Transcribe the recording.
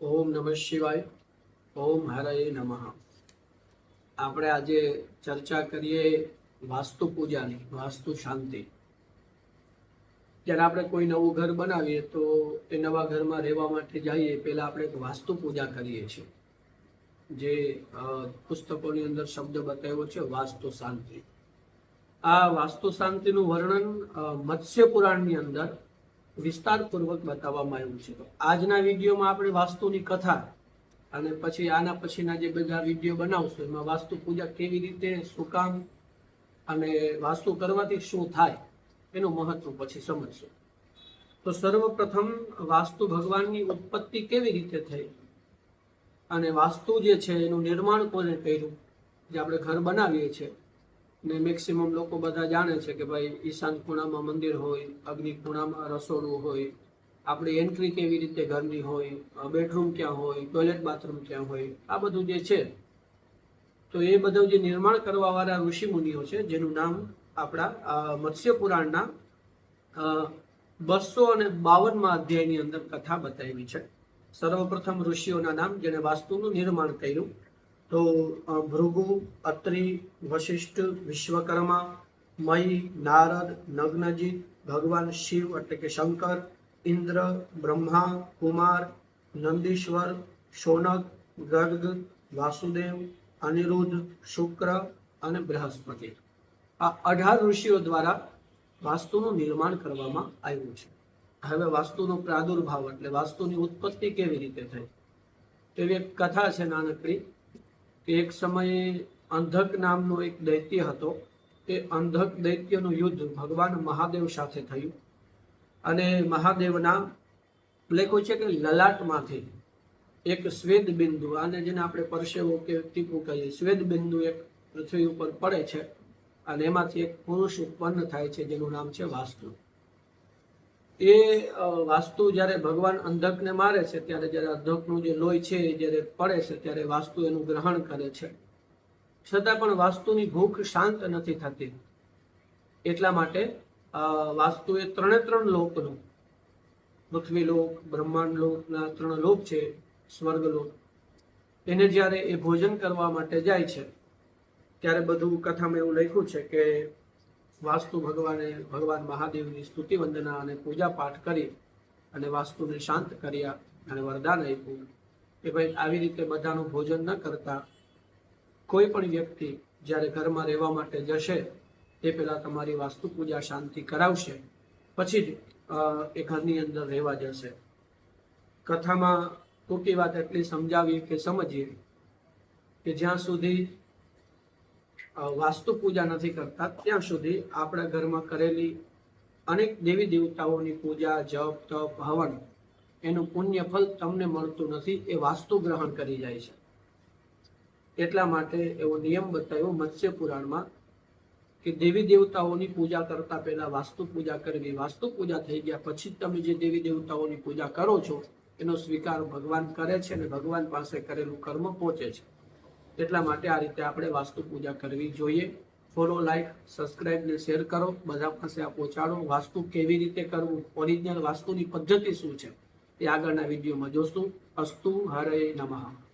ઓમ નમઃ શિવાય, ઓમ હરય નમઃ. આપણે આજે ચર્ચા કરીએ વાસ્તુ પૂજાની, વાસ્તુ શાંતિ. જ્યારે આપણે કોઈ નવું ઘર બનાવીએ તો એ નવા ઘરમાં રહેવા માટે જઈએ, પહેલાં આપણે વાસ્તુ પૂજા કરીએ છીએ. જે પુસ્તકોની અંદર શબ્દ બતાવ્યો છે, વાસ્તુ શાંતિ. આ વાસ્તુ શાંતિનું વર્ણન મત્સ્ય પુરાણની અંદર વિસ્તારપૂર્વક બતાવવામાં આવ્યું છે. તો આજના વિડીયોમાં આપણે વાસ્તુની કથા અને પછી આના પછીના જે બધા વીડિયો બનાવશું, એમાં વાસ્તુ પૂજા કેવી રીતે, શું કામ અને વાસ્તુ કરવાથી શું થાય, એનું મહત્વ પછી સમજશું. તો સર્વપ્રથમ વાસ્તુ ભગવાનની ઉત્પત્તિ કેવી રીતે થઈ અને વાસ્તુ જે છે એનું નિર્માણ કોને કર્યું, જે આપણે ઘર બનાવીએ છીએ ને મેક્સિમમ લોકો બધા જાણે છે કે ભાઈ ઈશાન ખૂણામાં મંદિર હોય, અગ્નિ ખૂણામાં રસોડું હોય, આપણી એન્ટ્રી કેવી રીતે ઘરની હોય બેડરૂમ ક્યાં હોય ટોયલેટ બાથરૂમ ક્યાં હોય, આ બધું જે છે, તો એ બધું જે નિર્માણ કરવાવાળા ઋષિ મુનિઓ છે, જેનું નામ આપણા મત્સ્ય પુરાણના બસો અને બાવનમાં અધ્યાયની અંદર કથા બતાવી છે. સર્વપ્રથમ ઋષિઓના નામ જેણે વાસ્તુનું નિર્માણ કર્યું. તો ભૃગુ, અત્રિ, વશિષ્ઠ, વિશ્વકર્મા મય નારદ, નગ્નજીત, ભગવાન શિવ એટલે કે શંકર, ઇન્દ્ર, બ્રહ્મા, કુમાર, નંદીશ્વર, શોનક, ગર્ગ, વાસુદેવ, અનિરુદ્ધ, શુક્ર અને બૃહસ્પતિ. આ અઢાર ઋષિઓ દ્વારા વાસ્તુનું નિર્માણ કરવામાં આવ્યું છે. હવે વાસ્તુનો પ્રાદુર્ભાવ એટલે વાસ્તુની ઉત્પત્તિ કેવી રીતે થઈ? તેવી એક કથા છે નાનકડી. એક સમયે અંધક નામનો એક દૈત્ય હતો. એ અંધક દૈત્યનું યુદ્ધ ભગવાન મહાદેવ સાથે થયું. અને મહાદેવના લેખો છે કે લલાટમાંથી. એક શ્વેત બિંદુ આને જેને આપણે પરસેવો કે ટીપું કહીએ શ્વેત બિંદુ એક પૃથ્વી ઉપર પડે છે. અને એમાંથી એક પુરુષ ઉત્પન્ન થાય છે, જેનું નામ છે વાસ્તુ. એ વાસ્તુ જ્યારે ભગવાન અંધકને મારે છે, ત્યારે જ્યારે અંધકનું જે લોહી છે, એ જ્યારે પડે છે, ત્યારે વાસ્તુ એનું ગ્રહણ કરે છે. છતાં પણ વાસ્તુની ભૂખ શાંત નથી થતી. એટલા માટે વાસ્તુ વાસ્તુએ ત્રણે ત્રણ લોકનું પૃથ્વીલોક બ્રહ્માંડ લોકના ત્રણ લોક છે સ્વર્ગલોક એને જ્યારે એ ભોજન કરવા માટે જાય છે, ત્યારે બધું કથામાં એવું લખ્યું છે કે વાસ્તુ ભગવાને, ભગવાન મહાદેવની સ્તુતિ વંદના અને પૂજા પાઠ કરી અને વાસ્તુને શાંત કર્યા અને વરદાન આપ્યું. કે ભાઈ, આવી રીતે બધાનું ભોજન ન કરતા કોઈ પણ વ્યક્તિ જ્યારે ઘરમાં રહેવા માટે જશે તે પહેલાં તમારી વાસ્તુ પૂજા શાંતિ કરાવશે, પછી જ એ ઘરની અંદર રહેવા જશે. કથામાં ટૂંકી વાત એટલી સમજાવી કે સમજીએ કે જ્યાં સુધી વાસ્તુ પૂજા નથી કરતા. ત્યાં સુધી આપણા ઘરમાં કરેલી અનેક દેવી દેવતાઓની પૂજા, જપ, તપ, હવન, એનું પુણ્ય ફલ તમને મળતું નથી એ વાસ્તુ ગ્રહણ કરી જાય છે. એટલા માટે એવો નિયમ બતાવ્યો મત્સ્ય પુરાણમાં કે દેવી દેવતાઓની પૂજા કરતા પહેલા વાસ્તુ પૂજા કરવી. વાસ્તુ પૂજા થઈ ગયા પછી તમે જે દેવી દેવતાઓની પૂજા કરો છો, એનો સ્વીકાર ભગવાન કરે છે અને ભગવાન પાસે કરેલું કર્મ પહોંચે છે. એટલા માટે આ રીતે આપણે વાસ્તુ પૂજા કરવી જોઈએ. ફોલો લાઈક સબસ્ક્રાઇબ ને શેર કરો. બધા પાસે આ પહોંચાડો. વાસ્તુ કેવી રીતે કરવું? ઓરિજિનલ વાસ્તુની પદ્ધતિ શું છે? એ આગળના વિડીયોમાં જોશું. અસ્તુ હરે નમઃ.